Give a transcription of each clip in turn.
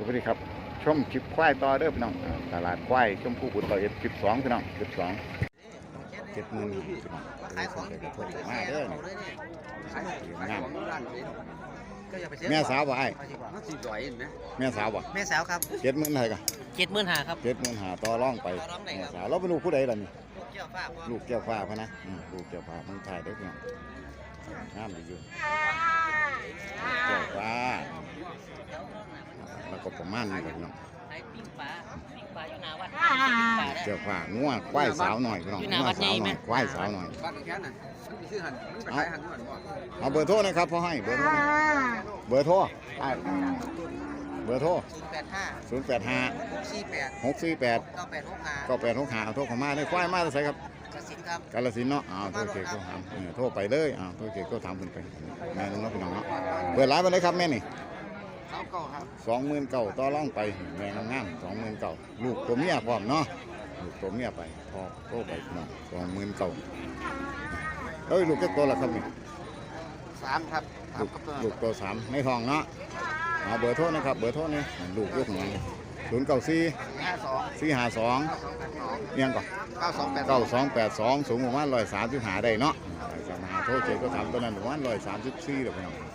สวัสดีครับชมคลิปควายต่อเด้อพี่น้องอ่าตลาดควายชมผู้บุญต่อเอ็ดคลิปสองพี่น้องคลิปสองเจ็ดหมื่นพี่น้องขายของอยู่เดี๋ยวคนโทรแม่มาเด้อเราเลยเนี่ยขายของขายของร้านเลยก็อย่าไปเสียแม่สาวบ่ไอ้มันสิร่อยเห็นไหมแม่สาวบ่แม่สาวครับเจ็ดหมื่นเท่าไหร่กันเจ็ดหมื่นห้าครับเจ็ดหมื่นหาต่อร่องไปต่อรองได้แม่ครับสาวเราเป็นลูกผู้ใดล่ะนี่เกี่ยวฟ้าพ่อลูกแก้วฟ้าพะนะอืมลูกแก้วฟ้าเมืองไทยเด้อพี่น้องงามดีอยู่แก้วฟ้า แล้วก็ประมาณนี้ครับพี่น้องไอ้ปิ้งปลาปิ้งปลาอยู่หน้าวัดปิ้งปลาได้ เจ้าฟ้างัวควายสาวหน่อยพี่น้องอยู่หน้างัววัดสาวหใหญ่ไหน่มอยควายสาวหน่อย บ้านแค่นั้นมันไปซื้อหันมันไปขายหันด้วยบ่เอาเบอร์โทรนะครับพ่อให้เบอร์โทรเบอร์โทรไอ้เบอร์โทรศูนย์แปดห้า0 8สี่แปด5 6 4 8 เก้าแปดหกห้า9 8 6 5เอาโทรเข้ามาได้ควายมาจะใส่ครับกสินครับกาลสินธุ์เนาะเอาโทรเก็กก็ทำเออโทรไปเลยเอาโทรเก็กก็ทำขึ้นไปแม่นึงเนาะพี่น้องเนาะเปิดร้านไปเลยครับแม่นี่ เขาเก่าครับสองหมื่นเก่าต่อร่องไปแม่งามสองหมื่นเก่าลูกตัวเมียพร้อมเนาะลูกตัวเมียไปพอโทรไปพี่น้องสองหมื่นเก่าเอ้ยลูกแค่ตัวละครับนี่สามครับสามลูกกับตัวลูกตัวสามไม่ทองเนาะเอาเบอร์โทรนะครับ เบอร์โทรนี่ลูกลูกของมันศูนย์เก้าสี่ห้าสองสี่ห้าสองยังก่อนเก้าสองแปดเก้าสองแปดสองสูงประมาณร้อยสามสิบหาได้เนาะจะมาหาโทษเจ็ก็ทำตัวนั้นประมาณร้อยสามสิบสี่เดี๋ยวพี่น้องเอา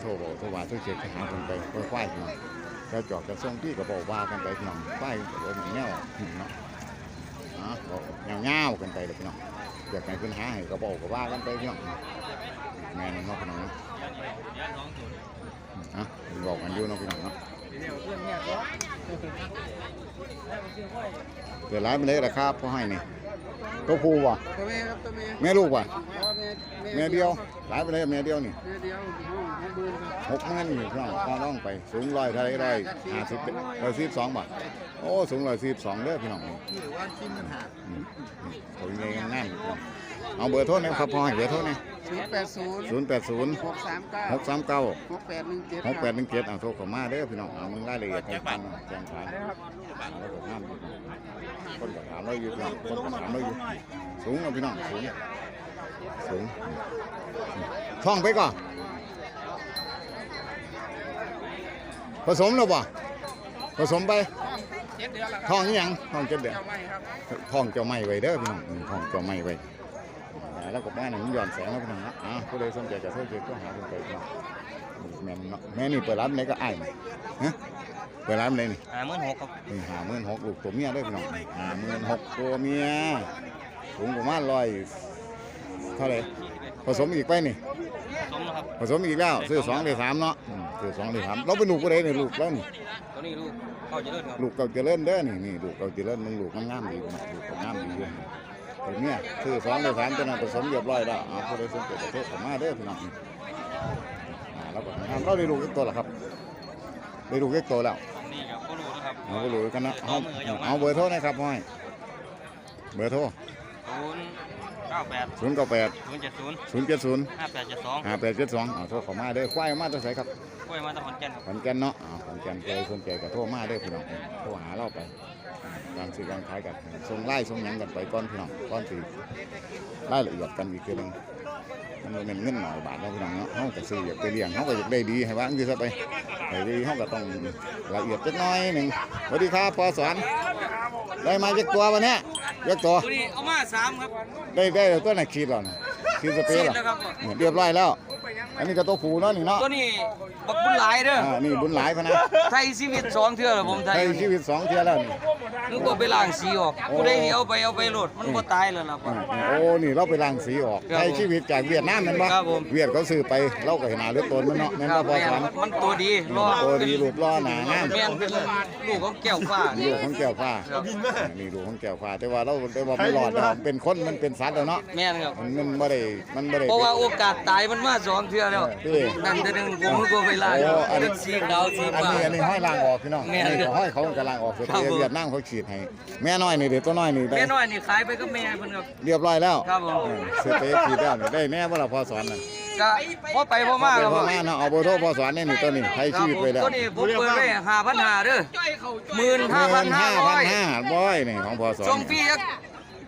โทษบอกโทษว่าโทษเจ็ก็หาคนไปค่อยๆพี่น้องจะจอดจะส่งที่ก็บอกว่ากันไปพี่น้องไปก็บอกเงี้ยวเนาะอ๋อบอกเงาๆกันไปเดี๋ยวพี่น้องอยากให้ปัญหาให้ก็บอกก็ว่ากันไปพี่น้องแม่นเนาะพี่น้องเนะอะบอกกันอยู่เนาะพี่น้องเนาะเดี๋ยวร้านไปเลยนะครับพ่อให้นี่ ตัวผู้วะตัวแม่ครับตัวแม่แม่ลูกวะพ่อแม่แม่เดียวร้านไปเลยแม่เดียวนี่แม่เดียวห้องห้องเบิร์นครับหกหมื่นนี่พี่น้องก็ต้องไปสูงร้อยเท่าไรร้อยห้าสิบร้อยสิบสองบาทโอ้สูงร้อยสิบสองเด้อพี่น้องนี่หรือว่าชิ้นมันหาอืมอืมเขาเงี้ยงานอยู่พี่น้องเอาเบอร์โทรนะครับพ่อให้เบอร์โทรนี่ศูนย์แปดศูนย์ศูนย์แปดศูนย์หกสามเก้าหกสามเก้าหกแปดหนึ่งเจ็ดหกแปดหนึ่งเจ็ดเอาโทรเข้ามาเด้อพี่น้องเอามึงรายละเอียดให้ฟังแจ้งขายแล้วก็ห้ามอยู่ คนก็ถามเราอยู่พี่น้องคนก็ถามเราอยู่สูงนะพี่น้องสูงสูงท่องไปก่อนผสมแล้วป่ะผสมไปท้รับองอีหยังท้องเจ็ดเดือนเจ้าไม่ครับท้องเจ้าไม่ไว้เด้อพี่น้องท้องเจ้าไม่ไว้แล้วก็แม่หนึ่งย้อนแสงแล้วพี่น้องอ่าผู้ใดสนใจจะโทรเช็คก็หาคนไปพี่น้องแม่แม่นี่เปิดร้านไหนก็อ้ายนี่ฮะ เปิดร้านไหนนี่ห้าหมื่นหกครับนี่หาหมื่นหกลูกตัวเมียเด้วยพี่น้องหาหมื่นหกตัวเมียสูงประมาณร้อยเท่าไหร่ผสมอีกไปนี่สมนะครับผสมอีกแล้วซื้อสองได้สามเนาะอืมซื้อสองได้สามเราเป็นลูกผู้ใดเนี่ยลูกแล้วนี่ตัวนี้ลูกเข้าจะเลิศครับลูกเก่าเจริญเด้อนี่นี่ลูกเก่าเจริญมึงลูกงามๆดีกว่าลูกก็งามดีด้วยตัวเนี้ยคือสองได้สามตัวนั้นผสมเรียบร้อยแล้วเอาผู้ใดสนใจก็โทรเข้ามาเด้อพี่น้องอ่าเราก็งามเราได้ลูกอีกตัวละครับได้ลูกอีกตัวแล้ว เอาก็รู้กันนะเอาเอาเบอร์โทรนะครับพ่อย เบอร์โทรศูนย์เก้าแปดศูนย์เก้าแปดศูนย์เจ็ดศูนย์ศูนย์เจ็ดศูนย์ห้าแปดเจ็ดสองห้าแปดเจ็ดสองเอาโทรเข้ามาเด้อควายมาจะใส่ครับกล้วยมาตะขอนแก่นครับขอนแก่นเนาะอ่าขอนแก่นเคยสนใจก็โทรมาเด้อพี่น้องโทรหาเราไป การซื้อการขายกันส่งไล่ส่งหยังกันไปก่อนพี่น้องก่อนสิรายละเอียดกันอีกทีหนึงมันบ่แมันเงินหน่อยบาทเนาะพี่น้องเนาะเฮาก็ซื้ออยากไปเลี้ยงเฮาก็อยากได้ดีให้ว่าจังซี่ซะไปให้ดีเฮาก็ต้องละเอียดจักหน่อยหนึงสวัสดีครับปอสอนได้มาจักตัววันเนี้ยจักตัวตัวนี้เอามาสามครับได้ได้แล้วตัวไหนขีดแล้วนะขีดสเปรย์ขีดแล้วแล้วครับเนี่ยเรียบร้อยแล้ว อันนี้ก็ตัวผูเนาะนี่เนาะตัวนี้บักบุญหลายเด้ออ่านี่บุญหลายพะนะไทยชีวิตสองเทื่อแล้วผมไทยใช้ชีวิตสองเที่ยแล้วนี่ นึกว่าไปล้างสีออกผู้ใดที่เอาไปเอาไปโหลดมันบ่ตายแล้วล่ะอ่าโอ้นี่เราไปล้างสีออกครับใช้ชีวิตจากเวียดนามแมันบ่ครับผม เวียดเขาซื้อไปเราก็เห็นหน้าเลือดตนมันเนาะแม่นครับ่บพอแม่สอนนมันตัวดีรอตัวดีรูปล้อหนางามแม่นเป็นลูกของแก้วฟ้าลูกของแก้วฟ้าครับนี่ลูกของแก้วฟ้าแต่ว่าเราแต่ว่าไม่รอดนะครับเป็นคนมันเป็นสัตว์แล้วเนาะแม่นครับ มันมันบ่ได้มันบ่ได้เพราะว่าโอกาสตายมันมาสองเทื่อแล้วเออนั่นแต่หนึงผมก็ไปล้างโอ้อันเป็นสีขาวสีอันฟ้า นี้อันนี้ห้อยล่างออกพี่น้องแม่อันนี้ก็ห้อยเขากำลังออกสุดครับผม เวียดนามเขาฉีดให้แม่น้อยนี่เด็กตัวน้อยนี่ได้แม่น้อยนี่ขายไปกับแม่เพิ่นครับ เรียบร้อยแล้วครับผม เออเสร็จไปฉีดแล้วนี่ได้แน่ว่าเราพอสอนน่ะก็พอไปพอมาครับพผอมมาเนาะเอาเบอร์โทรพอสอนนี่นี่ตัวนี้ใช้ชีวิตไปแล้วตัวนี้ผมเปิดไว้5,500เด้อ15,500 15,500บ่อยนี่ของพอสอนส่งฟรีครับ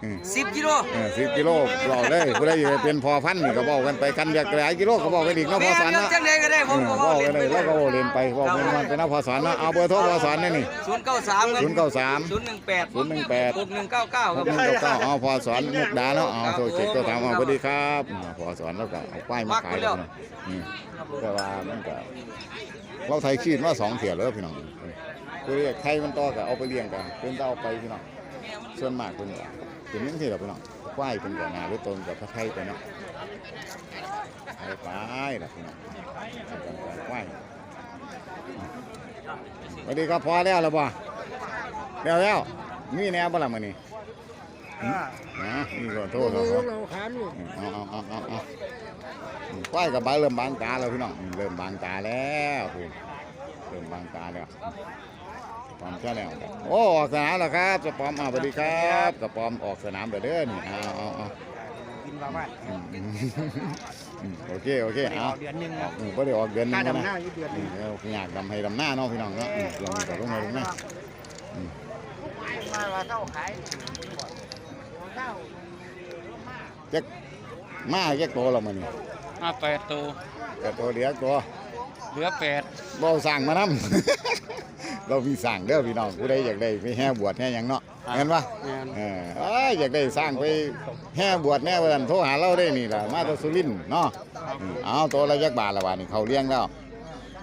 อืม สิบกิโลเออสิบกิโลบอกเลยผู้ใดอยากเป็นพอพันธุ์นี่ก็บอกกันไปกันอยากหลายกิโลก็บอกกันอีกเนาะพแม่อสอนเรื่องเนาะจังใดก็ได้ผเอมอก็บอกเล่กันนเลยไปแล้วก็เรียนไปบอกมันมันเป็นนักพอสอนเนาะเอาเบอร์โทรพอสอนนี่นี่ ศูนย์เก้าสามครับศูนย์เก้าสาม ศูนย์หนึ่งแปดศูนย์หนึ่งแปด หกหนึ่งเก้าเก้าหครับกหนึ่งเก้าเก้าเอาพอสอนมุกดาเนาะเอาโทรเช็คก็ถามเอาสวัสดีครับอ่าพอสอนแล้วก็เอาป้ายมาขายแล้วเนาะอืมแต่ว่ามันก็เราไทยขีดมาสองเถี่ยแล้วพี่น้องคือเรียกไทยมันต่อก็เอาไปเลี้ยงกันเป็นเต้าไปพี่น้องส่วนมากเป็นก็ เป็นยังที่เราพี่น้องควายเป็นกับนาหรือตนกับพระไทยไปเนาะไทยไปล่ะพี่น้องเป็นกันกับควายสวัสดีครับพอแล้วหรือเปล่าแล้วแล้วมีแนวบ่ล่ะมื้อนี้นะนี่ก็โทษครับเราขามอยู่เอาเอาเอาเอาเอาควายกับบาเริ่มบางตาแล้วพี่น้องเริ่มบางตาแล้วคุณเริ่มบางตาแล้ว ปอมแค่แล้วครับโอ้ออกสนามแล้วครับสปอมอ่าสวัสดีครับสปอมออกสนามเด้อเด้อนี่เอาเอาเอากินบ้าบ้านอืมอืมอืมโอเคโอเคเอาเดือนหนึงออกอืมบ่ได้ออกเดือนหนึค่างนะดำหน้าอยู่เดือนหนึนี่งเราอยากดำให้ดำหน้าเนาะพี่น้องเนาะอืมลงไปลงไปลงมามาว่าเท่าขายเจ๊กมาเจ๊กโตแล้วมันนี่มาแปดตัวแต่ตัวเดียวตัว เหลือแปดบ่สั่งมานำ เรามีสั่งเด้อพี่น้องผู้ใดอยากได้ไปแห่บวชแห่หยังเนาะเห็นปะแม่น เออเอ้ยอยากได้สร้างไปแห่บวชแน่ว่าซั่นโทรหาเราได้นี่ล่ะมาแตสุรินทร์เนาะอืมเอาตัวละยักบาทละบาทนี่เขาเลี้ยงแล้ว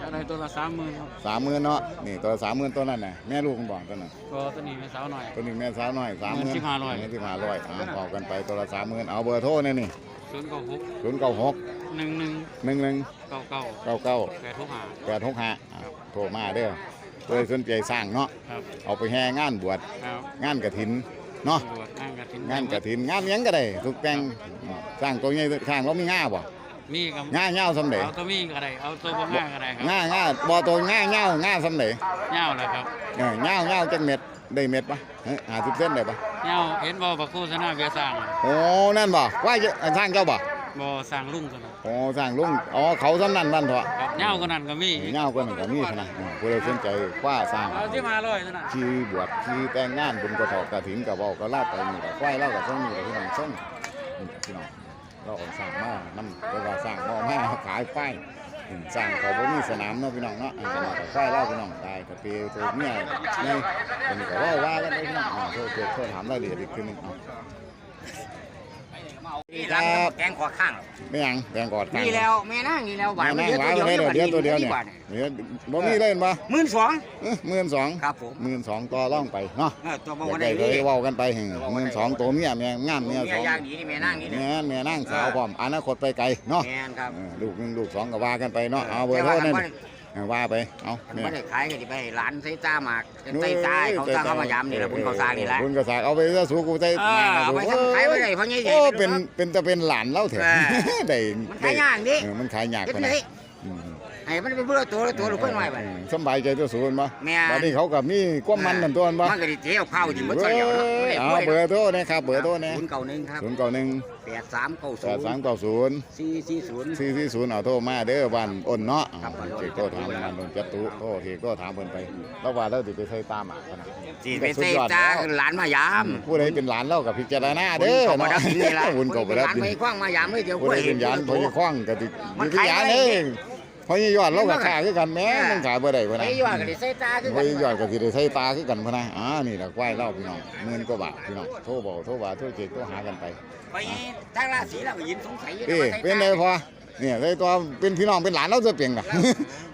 จะได้ตัวละสามหมื่นครับสามหมื่นเนาะนี่ตัวสามหมื่นตัวนั้นน่ะแม่ลูกมันบอกตัวนั้นตัวตัวนี้ไม่สาวหน่อย ตัวนี้แม่สาวน้อยสามหมื่น15,000สิบห้าร้อยเอาพอกันไปตัวละสามหมื่นเอาเบอร์โทรนี่นี่ศูนย์เก้าหกศูนย์เก้าหกหนึ่งหนึ่งหนึ่งหนึ่งเก้าเก้าเก้าเก้าแปดทุกหาแปดหกห้าโทรมาเด้อ เพื่อสนใจสร้างเนาะครับเอาไปแห่งานบวชครับงานกระถินเนาะตำรวจงานกระถิ่นงานกระถินงานหยังก็ได้ทุกแปลงสร้างตัวใหญ่สร้างเรามีง่าบ่มีกับง่าเงาสำเร็จเอาตัวมีก็ได้เอาตัวบ่ง่าก็ได้ครับง่าง่าบ่ตัวง่าเงาง่าสำเร็จเงาเลยครับเออเงาเงาจักเม็ดได้เม็ดปะเฮ้ยหาสิบเส้นได้ปะเงาเห็นบ่บักโฆษณาเบียร์สร้างอะโอ้นั่นบ่ว่าจะสร้างเจ้าบ่ บ่สร้างรุ่งกันนะโอ้สร้างลุงอ๋อเขาสำนันบ้านเถอะครับเงาก็นั่นก็มีเงาก็นี่ก็มีขนาดผู้ใดสนใจคว้าสร้างเอาที่มาร้อยเท่านั้นขี่บวชขี่แต่งงานบุญกระถอกกระถินกับเว้าก็ลาดไปนี่ก็ควายเล่ากับส่งนี่ก็พี่น้องส่งนี่พี่น้องเราเออกสร้างมานํเรียกว่าสร้างบ่มาขายควายอืมสร้างเขาบ่มีสนามเนาะพี่น้องเนาะอันนี้ก็ควายเล่าพี่น้องได้ก็เปรียวตัวเมียนี่อันนี้ก็เว้าว่ากันไปพี่น้องอ่าโทรโทรโทรถามรายละเอียดอีกทีหนึงเอา นี่ร้านแกงขอข้างไม่หยังแดงกอดข้างนี่แล้วแม่นั่งนี่แล้วหวานแม่นั่งหวานเลยเดี๋ยวตัวเดียวเนี่ยเดี๋ยวบ่มีเล่นบ่หมื่นสองหมื่นสองครับผมหมื่นสองต่อร่องไปเนาะเออตัวบ่อยากได้ได้เลเลยยเว้ากันไปแห่งหมื่นสองตัวเมียแม่งามเมีเมียยสองย่างดีนี่แม่นั่งนี่แม่แม่นั่งสาวพร้อมอนาคตไปไกลเนาะแม่นครับเออลูกหนึ่งลูกสองก็ว่ากันไปเนาะเอาเบอร์โทรนั่นเออว่าไป เอามันแม่ไม่ได้ขายก็สิไปให้ร้านใส่จ้าหมากใส่จ้าให้เขาจ้างเขามายำนี่แหละบุญเขาสร้างนี่แหละบุญก็สร้างเอาไปซะสู้กูใจเออเอาไปทำขายไว้ได้เพราะงี้โอ้เป็นเป็นจะเป็นหลานเล่าเถอะเออได้มันขายยากดิเออมันขายยากเฮ็ดปานเลนั้นยอืม ให้มันเป็นเบื่อตัวละตัวลูกเพิ่นไว้บัดอืมสำบายใจตัวสูงบ่แม่นบัดนี้เขากับมีความมันนั่นตัวนั่นบ่มันก็สิเที่ยวเข้าที่หมดซะแล้วเนาะบ่ได้เอาป่วยเบอร์โทรนะครับเบอร์โทรนะศูนย์เก้าหนึ่งครับศูนย์เก้าหนึ่งแปดสามเก้าแปศูดนสามย์เก้าศูนย์สี่สี่ศูนย์สี่สี่ศูนย์เอาโทรมาเด้อบ้านอ้นเนาะครับโอเคก็ถามงานโดนจัตุโอเคก็ถามเพิ่นไปแล้วว่าเราสิไปใส่ตามอะนะสี่ไปเตะจ้าคือหลานมายามผู้ใดเป็นหลานเรากับพิจารณาเด้อบุญเขาบ่ได้นี่ล่ะบุญเขาบ่ได้หลานไม่คว้างมายามเลยเดี๋ยวผู้ใดเป็นหลานพญคว้างก็สิมันพิขายจาร ไม่ณาได้เองพญยอดเราก็ขาคือกันแหม่มันขายบ่ได้พุ่นไอ้น่ะยอดก็ได้ใส่ตาคือพกันญยอดก็สิได้ใส่ตาคือกันพุ่นน่ะอ่านี่ล่ะควายเราพี่น้องหมื่นกว่าบาทพี่น้องโทรบอกโทรว่าโทรเจ็กโทรหากันไปไปทางราศีเราก็ยินสงสัยอยู่เอ้ว่าใส่เป็นตาไงพอเนี่ยได้ตัวเป็นพี่น้องเป็นหลานเราจะเปลี่ยนน่ะ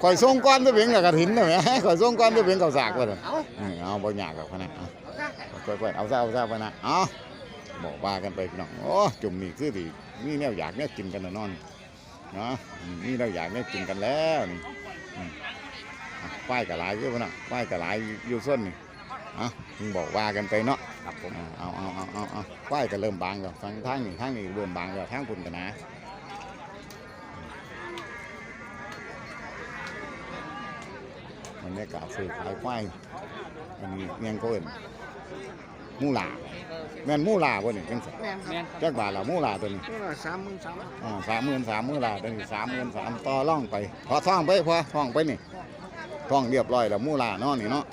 ข่อยส่งก้อนจะเปลี่ยนกับกระถินน่ะแหมข่อยส่งก้อนจะเปลี่ยนกับสากว่าซั่นเอาเออเอาบ่ยากกับพะนะเอาเอาซะค่อยๆเอาซะเอาซะพะนะเอาบอกว่ากันไปพี่น้องโอ้จุ่มนี่คือสิมีแนวอยากแนวกินกันแน่นอน เนาะอืมมีแนวอยากแนวกินกันแล้วนี่อืมอะป้ายกะหลายคือพะนะป้ายกะหลายอยู่ส้นนี่เอะมึงบอกว่ากันไปเนาะครับผมอ่าเอาเอาเอาเอาเอาป้ายก็เริ่มบางแล้วทางทางนี่ทางนี่เริ่มบางแล้วทางพุ่นกันนะบรรยากาศซื้อขายควายอันนี้เมียงโกเอิน มูลาแม่นมูลาบ่นี่จังๆแจ็กบาทล่ะมูลาตัวนี้มูหลางสามอ่า33,000มูหลาตัวนี้สามมึงสามต่อร่องไป พอท่องไปพอท่องไปนี่ท่องเรียบร้อยแล้วมูลาเนาะนี่เนาะ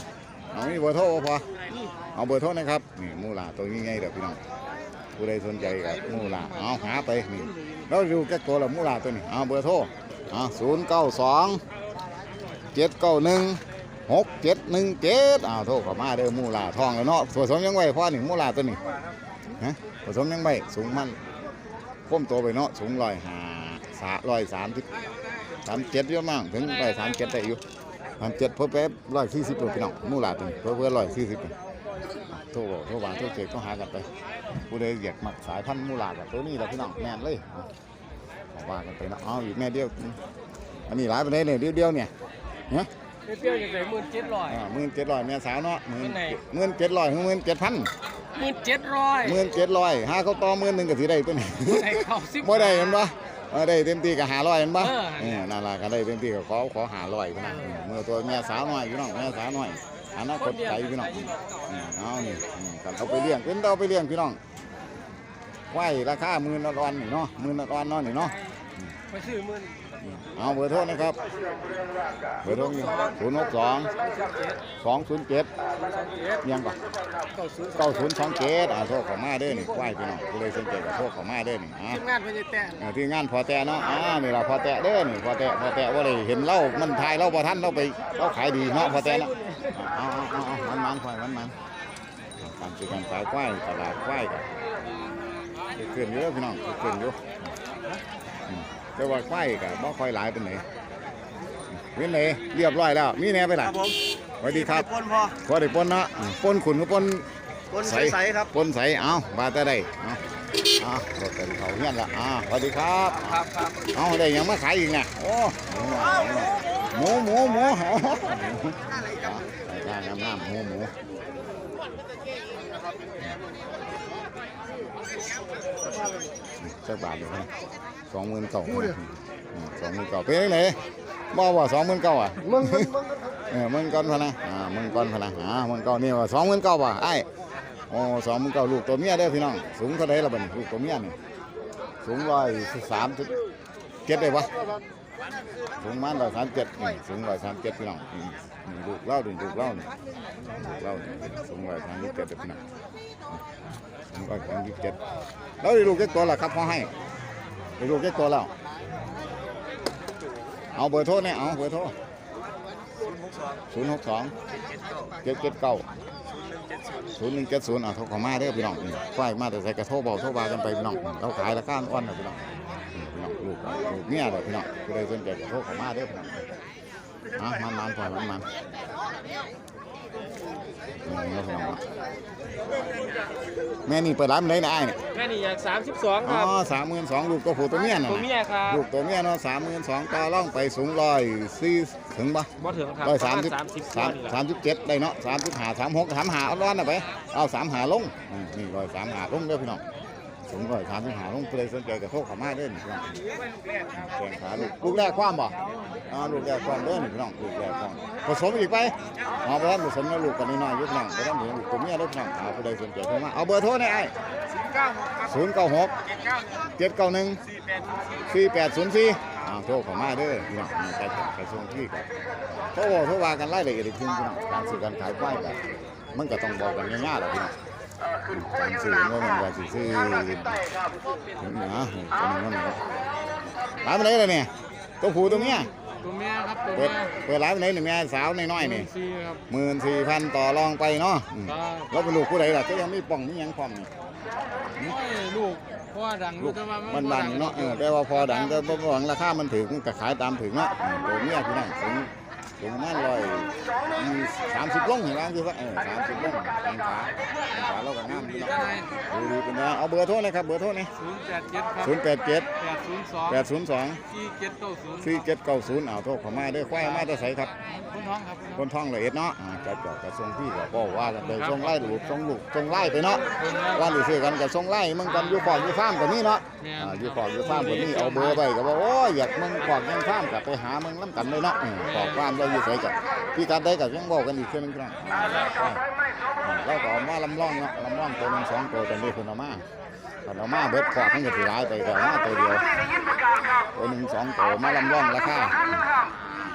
เอาเบอร์โทรพอเอาเบอร์โทรนะครับนี่มูลาตัวนี้ไงเด็กพี่น้องผู้ใดสนใจกับมูลาเอาหาไปนี่แล้วดูแก่ตัวละมูลาตัวนี้เอาเบอร์โทรเก้าสองเจ็ดเก้าหนึ่ง หกเจ็ดหนึ่งเจ็ดเอาวโทรเข้ามาเด้อมูลาทองแล้วเนาะผสมยังไงพ่อนี่งมูลาตัวนี้ฮะผสมยังไงสูงมันพ้มโตไปเนาะสูงร้อยห้าสาร้อยสามสิบสามเจ็ดเยอะมากถึงร้อยสามเจ็ดได้อยู่สามเจ็ดเพิ่มไปร้อยสี่สิบเลยพี่น้องมูลาตัวนี้เพิ่มเพิ่มร้อยสี่สิบโทรบอกโทรวางโทรเช็คต้องหากันไปผู้ใดอยากมักสายพันธุ์มูลากับตัวนี้แหละพี่น้องแม่นเลยเอาเอาว่ากันไปเนาะเอาอีกแม่เดียวอันนี้หลายไปเลยเนี่ยเดียวเดียวเนี่ยฮะ เปรี้ยวอย่างไรหมื่นเจ็ดร้อย หมื่นเจ็ดร้อยแม่สาวเนาะหมื่นเป็นไงหมื่นเจ็ดร้อยหมื่นเจ็ดพันหมื่นเจ็ดร้อยหมื่นเจ็ดร้อยห้าเขาต่อหมื่นหนึ่งก็สิได้ตัวนี้ไอ้เขาสิบ บ่ได้เห็นปะเออได้เต็มที่ก็หาร้อยเห็นปะเออเออนั่นล่ะก็ได้เต็มที่ก็ขอขอหาร้อยพี่น้องเมื่อตัวแม่สาวน้อยพี่น้องแม่สาวน้อยอนาคตไกลพี่น้องอืมเอานี่อืมกันเอาไปเลี้ยงเป็นเอาไปเลี้ยงพี่น้องไหวราคาหมื่นละร้อนนี่เนาะหมื่นละร้อนเนาะนี่เนาะ ไปซื้อหมื่นเอาเบอร์โทรนะครับ เบอร์โทรนี่ศูนย์หกสองสองศูนย์เจ็ดเจ็ดยังก่อนเก้าศูนย์เก้าศูนย์สองเจ็ดอ่าโทรเข้ามาเด้อนี่ควายพี่น้องผู้ใดสนใจก็โทรเข้ามาเด้อนี่อ่าทีมงานพญาแตนเออที่งานพอแตะเนาะอ่านี่ล่ะพอแตะเด้อนี่พอแตะพอแตะว่าได้เห็นเล่ามันทายเล่าบ่ทันเราไปเราขายดีเนาะพอแตะเนาะเอาเอาเอาเอามันมันควายมันมันการซื้อการขายควายตลาดควายกันเกินเยอะพี่น้องเกินเยอะอืม แต่ว่าควายก็บ่ค่อยหลายปานไหนเว้นเลยเรียบร้อยแล้ว มีแหน่ไปล่ะครับผมสวัสดีครับปนพอพอได้ปนเนาะอืมปนขุนก็ปนปนใสใสๆครับปนใสเอาบาแต่ได้เอาเอารถเป็นเขาเฮียนละอ่าสวัสดีครับครับครับเอาได้หยังมาขายอีกเนี่ยโอ้หมูหมูหมูหมูใส่กางน้ำหมูหมูสักบาทเลยนะ สองหมื่นเก้าสองหมื่นเก้าเป็นยังไงบ่ว่าสองหมื่นเก้าอะมึงมึงมึงเออมึงก่อนพะนะอ่ามึงก่อนพะนะอ่ามึงก่อนนี่ว่าสองหมื่นเก้าป่ะไอ้โอ้สองหมื่นเก้าลูกตัวเมียเด้อพี่น้องสูงเท่าไรละบัดนี้ลูกตัวเมียนี่สูงร้อยสามสิบเจ็ดได้ปะสูงมันร้อยสามเจ็ดนี่สูงร้อยสามเจ็ดพี่น้องนี่นี่ลูกเล่าดิลูกเล่านี่ลูกเล่านี่สูงร้อยสามสิบเจ็ดเด้อพี่น้องสูงร้อยสามสิบเจ็ดแล้วได้ลูกเจ็ดตัวละครับพ่อให้ ไปด้ลูกเจ็ดตัวแล้ว เอาเบอร์โทรเนี่ยเอาเบอร์โทรศูนย์หกสองเจ็ดเจ็ดเก้าศูนย์หนึ่งเจ็ดศูนย์อะโทรเข้ามาเด้อพี่น้องนี่ไฟมาแต่ใส่กระโทรบอกโทรบากันไปพี่น้องเราขายราคานอ่อนนะพี่น้องพี่น้องลูกลูกเมียเด้อพี่น้องผู้ใดสนใจก็โทรเข้ามาเด้อพี่น้องอะมันมันพอมันมัน แม่นี่เปิดร้านมันได้นะไอ้เนี่ยแม่นี่อยากสามสิบสองอ๋คอรับสามหมื่นสองลูกตัวผู้ตัวเมียน่ะตัวนะเมียครับลูกตัวเมียเนาะสามหมื่นสองต่อร่องไปสูงร้อยสี่ถึงปะบ่ถึงครับร้อยสามสิบสามสิบสามสามสิบเจ็ดได้เนาะสามสิบห้าสามหกสามหาเอาร้อนนะไปเอาสามหาลงอืมนี่ร้อยสามหาลงเด้อพี่น้อง สูงร้อยสามสิบห้าลงผู้ใดสนใจก็โทรเข้ามาเด้อนี่พี่น้องแข่งขาลูกลูกแรกความบ่อ่าลูกแรกความเด้อนี่พี่น้องลูกแรกความผสมอีกไปเอาไปผสมแล้วลูกกันน้อยๆยุบน้องไปทำเหมือนลูกตัวเมียเด้อพี่น้องเอาผู้ใดสนใจโทรมาเอาเบอร์โทรหน่อยไอ้ศูนย์เก้าหกเจ็ดเก้าหนึ่งสี่แปดศูนย์สี่โทรเข้ามาเด้อพี่น้องนี่ไปกระทรวงที่กันโทรบอกโทรว่ากันไล่เอียดอีกทีพี่น้องการซื้อการขายควายกันมันก็ต้องบอกกันง่ายๆแหละพี่น้อง การซื้อว่ามันว่าสิซื้อถึงนะตัวนี้มันก็ร้านไปไหนเลยเนี่ยตัวผู้ตัวเมียตัวเมียครับตัวเปิเมีดยเปิดร้านไปไหนหนึ่งแม่สาวน้อยๆนี่สี่ครับหมื่นสี่พันต่อรองไปเนาะอืมแล้วเป็นลูกผู้ใดล่ะก็ยังมีป่องมีหยังพร้อมนี่ โอ้ยลูกเพราะว่าดังลูกแต่ว่ามันดังเนาะเออแต่ว่าพอดังแต่บ่หวังราคามันถึงก็ขายตามถึงเนาะอืมตัวเมียพี่น้องถึง ถึงนั่นร้อยสามสิบลงเห็นไหมคือว่าเออสามสิบลงแขนขาแขนขาเราก็งามพี่น้องดูดีเป็นไงเอาเบอร์โทรเลยครับเบอร์โทรนี่ศูนย์แปดเจ็ดครับศูนย์แปดเจ็ดแปดศูนย์สองแปดศูนย์สองสี่เจ็ดเก้าศูนย์สี่เจ็ดเก้าศูนย์เอาโทรเข้ามาเด้อควายมาจะใส่ครับคนท้องครับคนท่องละเอียดเนาะอ่าจัดจอกกระทรวงพี่ก็บอกว่ากันไปส่งไล่ลูกส่งลูกส่งไล่ไปเนาะว่าหรือซื้อกันกับส่งไล่มึงกันอยู่ฟอกอยู่ฟาร์มกับนี่เนาะอ่าอยู่ขอบอยู่ฟาร์มคนนี้เอาเบอร์ไปก็บอกโอ้ยอยากมึงขอบยังฟาร์มกลับไปหามึงน้ำกันเลยเนาะอืมขอบฟาร์มเราอยู่ใส่กับพี่การได้กับยังบอกกันอีกเช่นนึงครับเราก็เอามาลำล่องเนาะลำล่องตัวหนึงสองตัวกันด้วยคุณเอามาคนเอามาเบิดขอบทั้งกระสีร้ายไปก็เอามาตัวเดียวตัวหนึ่งสองตัวมาลำล่องราคา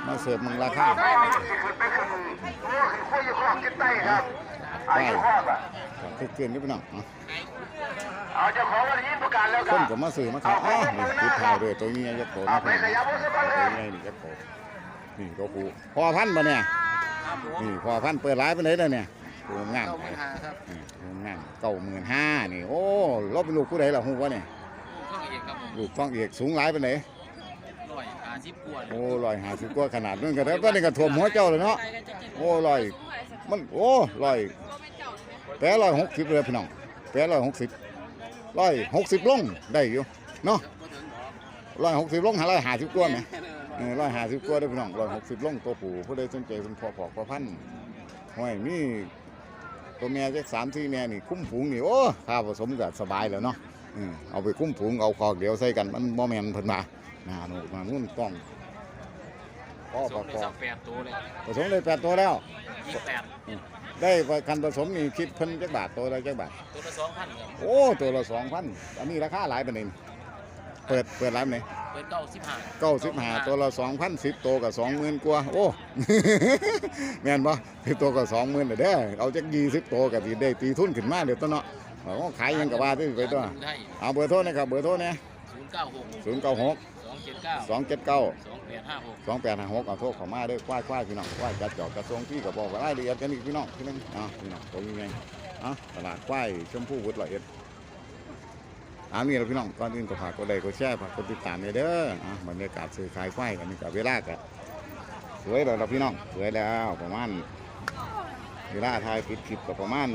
มาเสิร์ฟมึงราคาไปคือเกินนิดหน่อยอะเอาเจ้าของวันนี้ประกาศแล้วคกันก็มาซื้อมาขายอ้าวนี่ติดท้ายด้วยตัวนี้ยักษ์โตเอานะไปขยับรถสักคนตัวเลยนี้นี่ยักษ์โต นี่ตัวผูพอพันธุ์ปะเนี่ยครับผมนี่พอพันธุ์เปิดร้านไปไหนแล้วเนี่ยตัวงามเก้าหมื่นห้าครับอืมตัวงามเก้าหมื่นห้านี่โอ้เราเป็นลูกผู้ใดล่ะฮู้วะเนี่ยข้องเอกครับผมลูกต้องเอกสูงหลายไปไหนร้อยห้าสิบกว่าโอ้ลอยหาสิบกว่าขนาดนั้นก็แล้วก็นี่ก็ท่วมหัวเจ้าเลยเนาะโอ้ลอยมันโอ้ลอยแปะลอยหกสิบเลยพี่น้องแปะลอยหกสิบลอยหกสิบลงได้อยู่เนาะลอยหกสิบลงหาลอยหาสิบกว่าไหม เออลอยหาสิบกว่าได้อพี่น้องลอยหกสิบลงตัวผู้ผู้ใดสนใจเป็นพอพอกพอพันธุ์ห้อยมีตัวแม่จักสามที่แม่นี่คุ้มฝูงนี่โอ้ข้าผสมก็สบายแล้วเนาะอืมเอาไปคุ้มฝูงเอาคอกเดียวใส่กันมันบ่แม่นเพิ่นมานาโนมามุ่นกล้องพ่อสปอองกในสับแปดตัวเลยผสมเลยแปดตัวแล้ว ยี่แปดได้คันผสมนี่คิดเพิ่นจักบาทตัวละจักบาท ตัวละสองพันครับโอ้ตัวละสองพันอันนี้ราคาหลายปานนี้ เปิดเปิดร้านไหนเปิดเก้าสิบห้าเก้าสิบห้าตัวละสองพันสิบตัวกับสองหมื่นกว่าโอ้ แม่นปะสิบตัวกับสองหมื่นเด้อเอาจักยี่สิบตัวกับที่ได้ตีทุนขึ้นมาเดี๋ยวตัวเนาะเอาขายหยังกับว่าที่ไปตัวไทยเอาเบอร์โทรนะครับเบอร์โทรเนี่ยศูนย์เก้าหกศูนย์เก้าหกสองเจ็ดเก้าสองเจ็ดเก้าสองแปดห้าหกสองแปดห้าหกเอาโทรเข้ามาเด้อควายควายพี่น้องควายจัดจอกกระทรวงที่กับบอกว่ารายละเอียดกันอีกพี่น้องพี่นึงอะพี่น้องตัวยังไงอะตลาดควายชมพู่วุฒิละเอียด อ่ามีแล้วพี่น้องก่อนอื่นก็ฝากกดไลค์กดแชร์ฝากกดติดตามเลยเด้ออะบรรยากาศซื้อขายควายกันนี่กับเวลากันสวยแล้วเราพี่น้องสวยแล้วประมาณเวลาทายปิดคลิปก็ประมาณ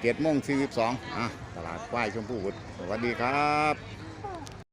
เจ็ดโมงสี่สิบสองอะตลาดควายชมพู่วุฒิสวัสดีครับ